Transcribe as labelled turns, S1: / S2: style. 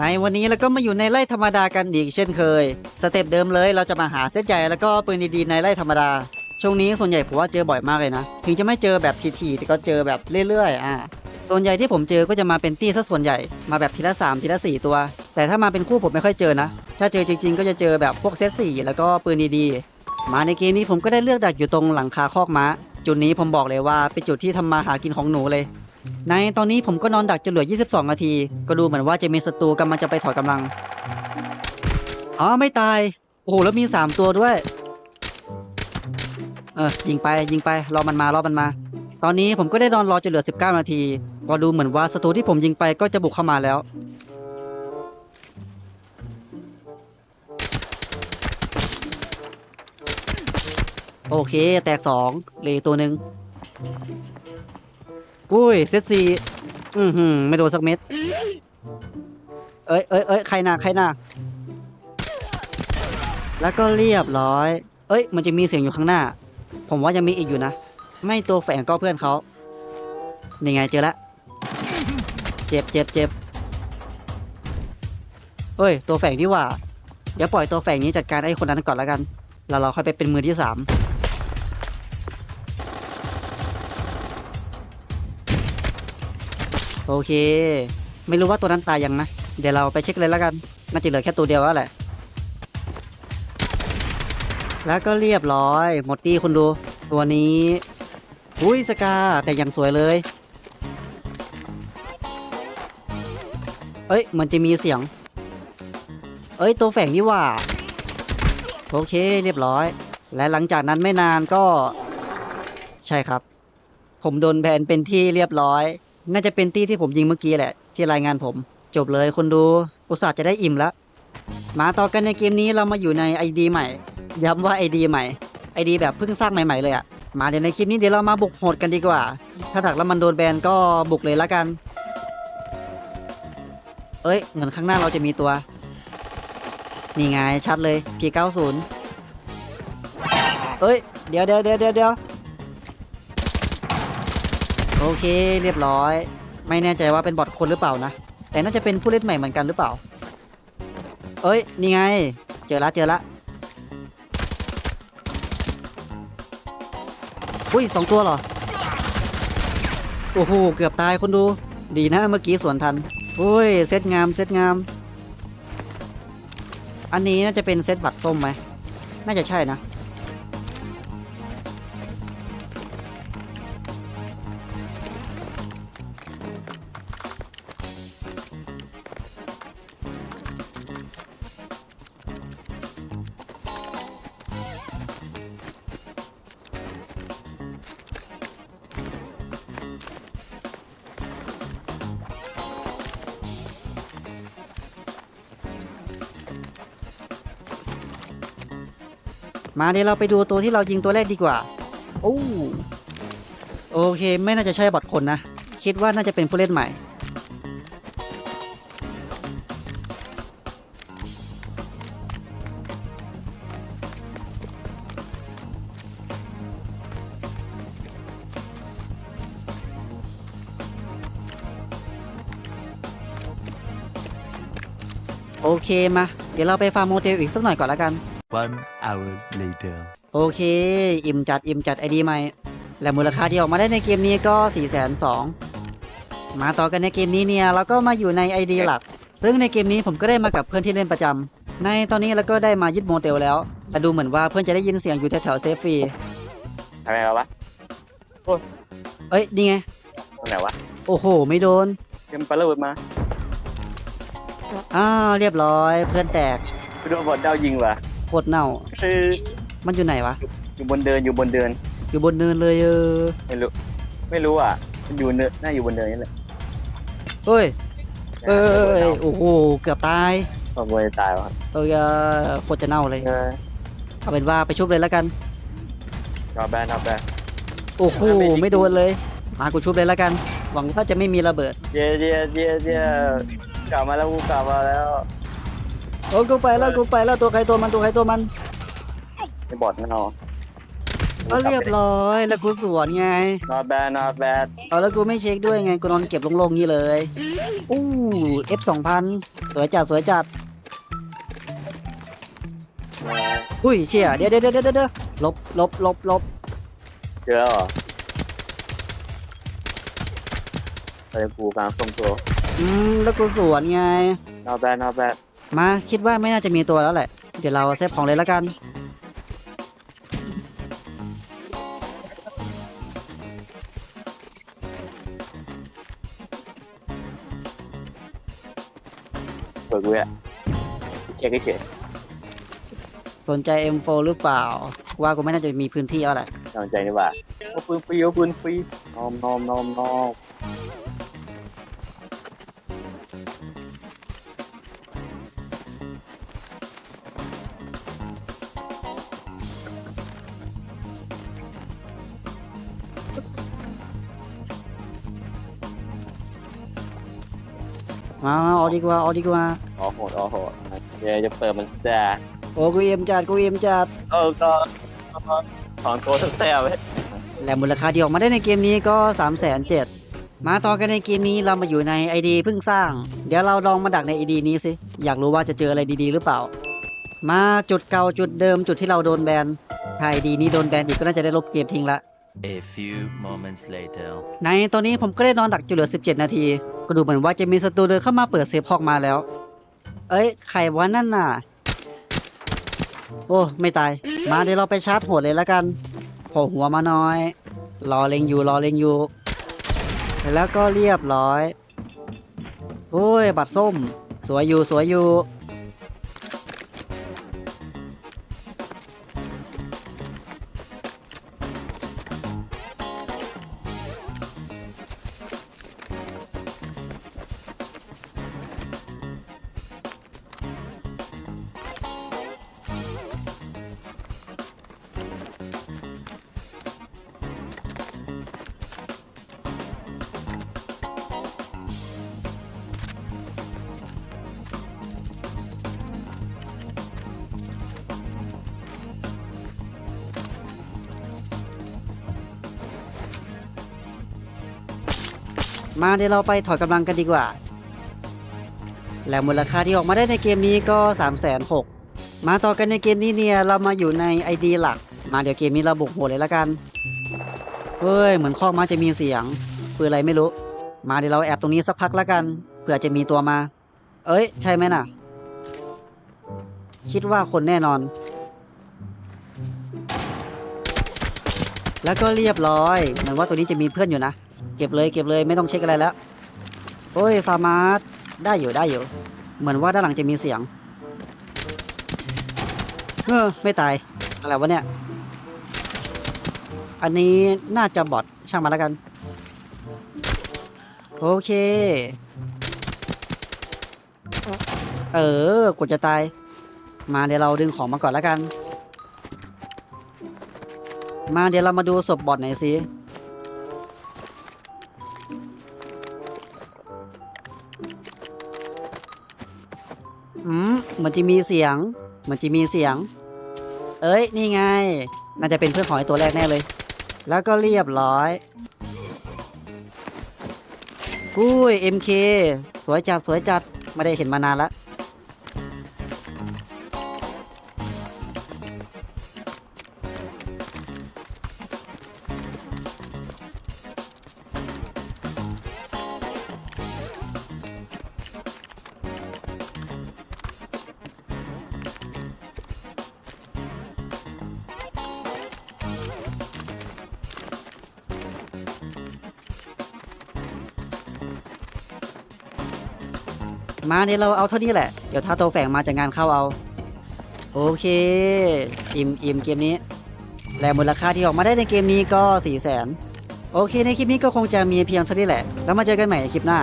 S1: ในวันนี้เราก็มาอยู่ในไร่ธรรมดากันอีกเช่นเคย สเต็ปเดิมเลยเราจะมาหาเซตใหญ่แล้วก็ปืนดีๆในไร่ธรรมดา ช่วงนี้ส่วนใหญ่ผมว่าเจอบ่อยมากเลยนะ ถึงจะไม่เจอแบบทีๆแต่ก็เจอแบบเรื่อยๆอ่าส่วนใหญ่ที่ผมเจอก็จะมาเป็นตี้ซะส่วนใหญ่มาแบบทีละสามทีละสี่ตัว แต่ถ้ามาเป็นคู่ผมไม่ค่อยเจอนะ ถ้าเจอจริงๆ ก็จะเจอแบบพวกเซตสี่แล้วก็ปืนดีๆ มาในเกมนี้ผมก็ได้เลือกดักอยู่ตรงหลังคาคอกม้า จุดนี้ผมบอกเลยว่าเป็นจุดที่ทำมาหากินของหนูเลย ในตอนนี้ผมก็นอนดักจนเหลือ 22 นาที ก็ดูเหมือนว่าจะมีศัตรูกำลังจะไปถอดกำลัง อ๋อ ไม่ตาย โอ้โห แล้วมี 3 ตัวด้วย เออ ยิงไปยิงไป รอมันมารอมันมา ตอนนี้ผมก็ได้นอนรอจนเหลือ 19 นาที ก็ดูเหมือนว่าศัตรูที่ผมยิงไปก็จะบุกเข้ามาแล้ว โอเค แตกสองเหลยตัวหนึ่ง อุ้ยเซตสี่อือหือไม่โดนสักเม็ด เอ้ยเอ้ยเอ้ยใครหนาใครหนาแล้วก็เรียบร้อย เอ้ย มันจะมีเสียงอยู่ข้างหน้า ผมว่ายังมีอีกอยู่นะ ไม่ตัวแฝงก็เพื่อนเขานี่ไงเจอละ เจ็บเจ็บเจ็บเอ้ย ตัวแฝงที่ว่า เดี๋ยวปล่อยตัวแฝงนี้จัดการไอ้คนนั้นก่อนแล้วกัน แล้วเราค่อยไปเป็นมือที่สาม โอเค ไม่รู้ว่าตัวนั้นตายยังนะ เดี๋ยวเราไปเช็คเลยแล้วกัน น่าจะเหลือแค่ตัวเดียวแล้วแหละ แล้วก็เรียบร้อย หมดตีคุณดู ตัวนี้อุ้ยสกา แต่ยังสวยเลย เอ้ย มันจะมีเสียง เอ้ย ตัวแฝงนี่ว่า โอเค เรียบร้อย และหลังจากนั้นไม่นานก็ ใช่ครับ ผมโดนแบนเป็นที่เรียบร้อย น่าจะเป็นที่ที่ผมยิงเมื่อกี้แหละ ที่รายงานผม จบเลยคนดู อุตส่าห์จะได้อิ่มแล้ว มาต่อกันในเกมนี้เรามาอยู่ใน ID ใหม่ ย้ำว่า ID ใหม่ ID แบบเพิ่งสร้างใหม่ๆเลยอะมาเดี๋ยวในคลิปนี้เดี๋ยวเรามาบุกโหดกันดีกว่า ถ้าถักแล้วมันโดนแบนก็บุกเลยละกัน เอ้ยเหมือนข้างหน้าเราจะมีตัว นี่ไงชัดเลย P90 เอ้ย เดี๋ยเดี๋ยวเดี๋ยวเดี๋ยวเดี๋ยว โอเคเรียบร้อย ไม่แน่ใจว่าเป็นบอทคนหรือเปล่านะ แต่น่าจะเป็นผู้เล่นใหม่เหมือนกันหรือเปล่า เอ้ย นี่ไง เจอละเจอละอุ้ยสองตัวเหรอ โอ้โห เกือบตายคนดู ดีนะเมื่อกี้สวนทันอุ้ย เซตงาม เซตงาม อันนี้น่าจะเป็นเซตบัตรส้มไหม น่าจะใช่นะ มาเดี๋ยวเราไปดูตัวที่เรายิงตัวแรกดีกว่า โอ้โอเค ไม่น่าจะใช่บอทคนนะ คิดว่าน่าจะเป็นผู้เล่นใหม่ โอเคมา เดี๋ยวเราไปฟาร์มโมเทลอีกสักหน่อยก่อนละกัน
S2: One hour later.
S1: โอเค อิ่มจัด อิ่มจัดไอดีใหม่ และมูลค่าที่ออกมาได้ในเกมนี้ก็ 4 2 0 0 0มาต่อกันในเกมนี้เนี่ยเราก็มาอยู่ใน ID หลัก ซึ่งในเกมนี้ผมก็ได้มากับเพื่อนที่เล่นประจำ ในตอนนี้เราก็ได้มายึดโมเตลแล้ว แต่ดูเหมือนว่าเพื่อนจะได้ยินเสียงอยู่แถวๆเซฟฟรี
S3: ทำไมวะ
S1: เอ้ยนี่ไง
S3: ตรงไหนวะ
S1: โอ้โห ไม่โดน
S3: เกมปลาระเบิดมา
S1: อ้าวเรียบร้อยเพื่อนแตก
S3: ไปโดนบอลดาวยิงว่ะ
S1: โคตรเน่า
S3: คือ
S1: มันอยู่ไหนวะ
S3: อยู่บนเดินอยู่บนเดิน
S1: อยู่บนเนินเลยเออ
S3: ไม่รู้ไม่รู้อะมันอยู่เนินน่าอยู่บนเดินนี่แหละ
S1: เฮ้ย เอ้ยโอ้โห เกือบตาย
S3: โอ้โหตายวะ
S1: เออโคตรจะเน่าเลย
S3: เออ
S1: เอาเป็นว่าไปชุบเลยแล้วกัน
S3: นอแบนนอแบน
S1: โอ้โห ไม่โดนเลย มากูชุบเลยแล้วกัน หวังว่าจะไม่มีระเบิด
S3: เย้เย้เย้เย้กลับมาแล้วกูกลับมาแล้ว
S1: โอ้กูไปแล้วกูไปแล้วตัวใครตัวมันตัวใครตัวมัน
S3: ไอ้บอดเน่า
S1: ก็เรียบร้อยแล้วกูสวนไง
S3: not bad not bad
S1: เอาแล้วกูไม่เช็คด้วยไงกูนอนเก็บโล่งๆนี่เลยอู้ F สองพันสวยจัดสวยจัดอุ้ยเชี่ยเดี๋ยวเดี๋ยวเดี๋ยวเดี๋ยวเดี๋ยวลบลบลบลบ
S3: เจอแล้วเหรอไปปูกลางส่งตัว
S1: อืมแล้วกูสวนไง
S3: not bad not bad
S1: มาคิดว่าไม่น่าจะมีตัวแล้วแหละ เดี๋ยวเราเซฟของเลยแล้วกัน
S3: เปิดกูอะเช็คเฉย
S1: สนใจ M4 หรือเปล่า ว่ากูไม่น่าจะมีพื้นที่แล้วแหละ
S3: ๆกำลังใจนี่ว่าโอ้ปืนฟรีโอ้ปืนฟรีนอมนอมนอมนอม
S1: มาเอาดีกว่าเอาดีกว่า
S3: อ๋อโหดอ๋อโหดเดี๋ยวจะเปิดมันแซ่
S1: โอ้กูเอ็มจัดกูเอ็มจัด
S3: เออก็ถอนตัวทั้งแซ่ไว้
S1: และมูลค่าที่ออกมาได้ในเกมนี้ก็3ามแสนเจ็ดมาต่อกันในเกมนี้เรามาอยู่ใน ID เพิ่งสร้าง เดี๋ยวเราลองมาดักใน ID นี้สิ อยากรู้ว่าจะเจออะไรดีๆ หรือเปล่า มาจุดเก่าจุดเดิมจุดที่เราโดนแบนถ้า ID นี้โดนแบนอีกก็น่าจะได้ลบเกมทิ้งละ
S2: A few moments later.
S1: ในตอนนี้ผมก็ได้นอนดักจุดเหลือ 17 นาที ก็ดูเหมือนว่าจะมีศัตรูเดินเข้ามาเปิดเซฟฮอกมาแล้ว เอ้ยใครวะนั่นน่ะ โอ้ไม่ตาย มาเดี๋ยวเราไปชาร์จโหดเลยละกันโผล่หัวมาหน้อย รอเล็งอยู่รอเล็งอยู่แล้วก็เรียบร้อย โอ้ย บัตรส้ม สวยอยู่สวยอยู่ มาเดี๋ยวเราไปถอยกำลังกันดีกว่า แล้วมูลค่าที่ออกมาได้ในเกมนี้ก็3ามแสนหกมาต่อกันในเกมนี้เนี่ยเรามาอยู่ใน ID หลัก มาเดี๋ยวเกมนี้เราบุกโหดเลยละกัน เฮ้ยเหมือนข้อกมาจะมีเสียงปืนอะไรไม่รู้ มาเดี๋ยวเราแอบตรงนี้สักพักละกัน เผื่อจะมีตัวมา เอ้ย ใช่ไหมน่ะ คิดว่าคนแน่นอน แล้วก็เรียบร้อย เหมือนว่าตัวนี้จะมีเพื่อนอยู่นะ เก็บเลยเก็บเลยไม่ต้องเช็คอะไรแล้วโอ้ยฟาร์มาสได้อยู่ได้อยู่ เหมือนว่าด้านหลังจะมีเสียงเออไม่ตายอะไรวะเนี่ย อันนี้น่าจะบอทช่างมาแล้วกัน โอเค เออกดจะตาย มาเดี๋ยวเราดึงของมาก่อนแล้วกัน มาเดี๋ยวเรามาดูศพบอทหน่อยสิ มเหมันจะมีเสียงเหมันจะมีเสียง เอ้ย นี่ไง น่าจะเป็นเพื่อนของไอ้ตัวแรกแน่เลย แล้วก็เรียบร้อยกุ้ย MK สวยจัด สวยจัด ไม่ได้เห็นมานานละ มาเนี่ยเราเอาเท่านี้แหละ เดี๋ยวถ้าโตแฝงมาจากงานเข้าเอา โอเค อิ่มอิ่มเกมนี้ และมูลค่าที่ออกมาได้ในเกมนี้ก็4ี่แสนโอเคในคลิปนี้ก็คงจะมีเพียงเท่านี้แหละ แล้วมาเจอกันใหม่ในคลิปหน้า